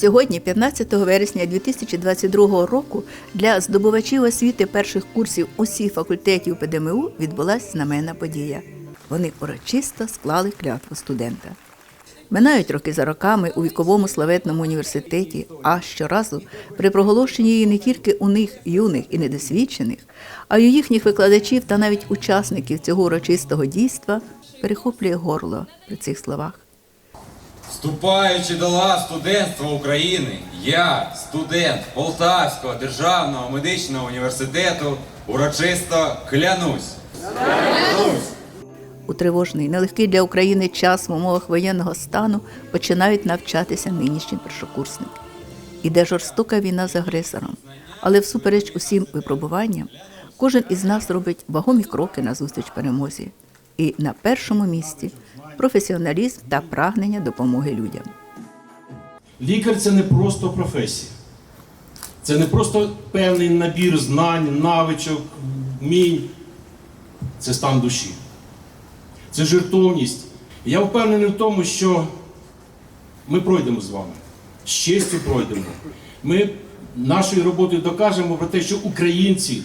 Сьогодні, 15 вересня 2022 року, для здобувачів освіти перших курсів усіх факультетів ПДМУ відбулася знаменна подія. Вони урочисто склали клятву студента. Минають роки за роками у віковому славетному університеті, а щоразу при проголошенні її не тільки у них юних і недосвідчених, а й у їхніх викладачів та навіть учасників цього урочистого дійства перехоплює горло при цих словах. Вступаючи до лав студентства України, я, студент Полтавського державного медичного університету, урочисто клянусь. У тривожний, нелегкий для України час в умовах воєнного стану починають навчатися нинішні першокурсники. Іде жорстока війна з агресором, але всупереч усім випробуванням, кожен із нас робить вагомі кроки назустріч перемозі. І на першому місці професіоналізм та прагнення допомоги людям. Лікар це не просто професія. Це не просто певний набір знань, навичок, вмінь. Це стан душі. Це жертовність. Я впевнений в тому, що ми пройдемо з вами. З честю пройдемо. Ми нашою роботою докажемо про те, що українці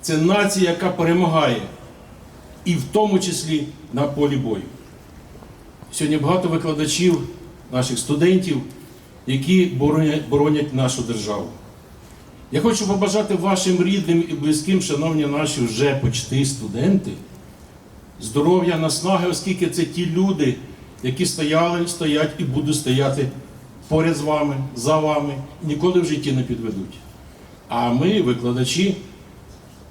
це нація, яка перемагає. І в тому числі на полі бою. Сьогодні багато викладачів, наших студентів, які боронять, нашу державу. Я хочу побажати вашим рідним і близьким, шановні наші вже почти студенти, здоров'я, наснаги, оскільки це ті люди, які стояли, стоять і будуть стояти поряд з вами, за вами, ніколи в житті не підведуть. А ми, викладачі,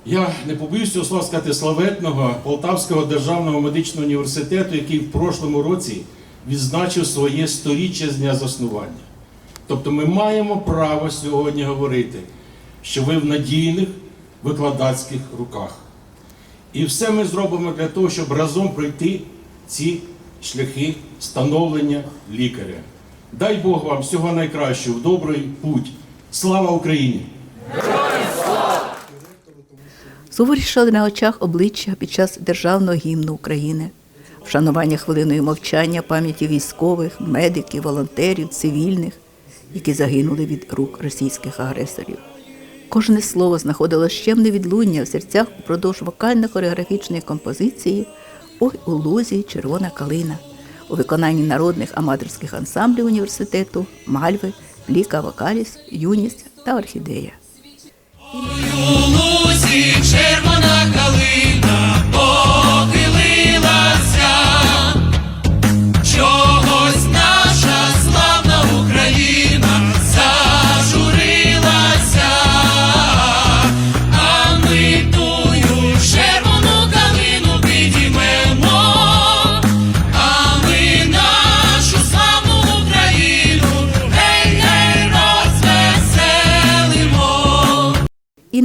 я не побоюсь цього слова сказати славетного Полтавського державного медичного університету, який в прошлому році відзначив своє сторіччя з дня заснування. Тобто ми маємо право сьогодні говорити, що ви в надійних викладацьких руках. І все ми зробимо для того, щоб разом пройти ці шляхи становлення лікаря. Дай Бог вам всього найкращого, добрий путь. Слава Україні! Суворішали на очах обличчя під час державного гімну України, вшанування хвилиною мовчання пам'яті військових, медиків, волонтерів, цивільних, які загинули від рук російських агресорів. Кожне слово знаходило щемне відлуння в серцях упродовж вокально-хореографічної композиції Ой у лузі червона калина у виконанні народних аматорських ансамблів університету Мальви, Пліка, Вокаліс, Юність та Орхідея. Червона калина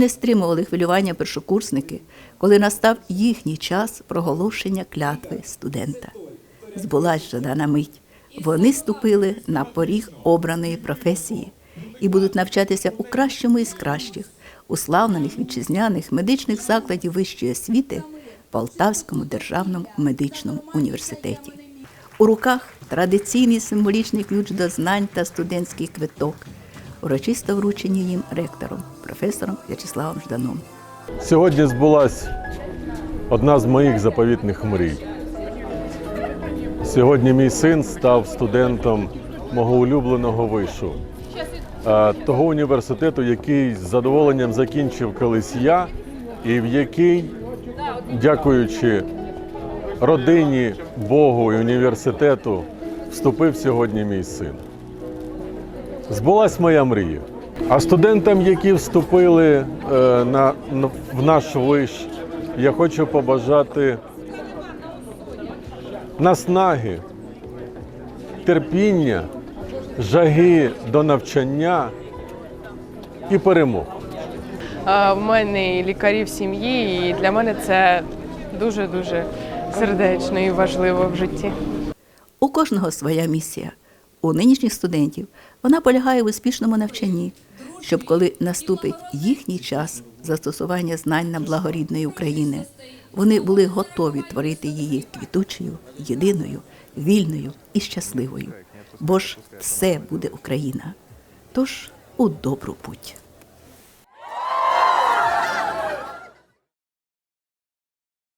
не стримували хвилювання першокурсники, коли настав їхній час проголошення клятви студента. Збулась жадана мить. Вони ступили на поріг обраної професії і будуть навчатися у кращому із кращих, уславлених вітчизняних медичних закладів вищої освіти Полтавському державному медичному університеті. У руках традиційний символічний ключ до знань та студентський квиток, урочисто вручені їм ректором, професором В'ячеславом Жданом. Сьогодні збулась одна з моїх заповітних мрій. Сьогодні мій син став студентом мого улюбленого вишу, того університету, який з задоволенням закінчив колись я, і в який, дякуючи родині, Богу і університету, вступив сьогодні мій син. Збулась моя мрія. А студентам, які вступили е, на, на- в наш виш, я хочу побажати наснаги, терпіння, жаги до навчання і перемог. А, В мене і лікарі в сім'ї, і для мене це дуже-дуже сердечно і важливо в житті. У кожного своя місія. У нинішніх студентів вона полягає в успішному навчанні, щоб коли наступить їхній час застосування знань на благо рідної України, вони були готові творити її квітучою, єдиною, вільною і щасливою. Бо ж все буде Україна. Тож у добру путь.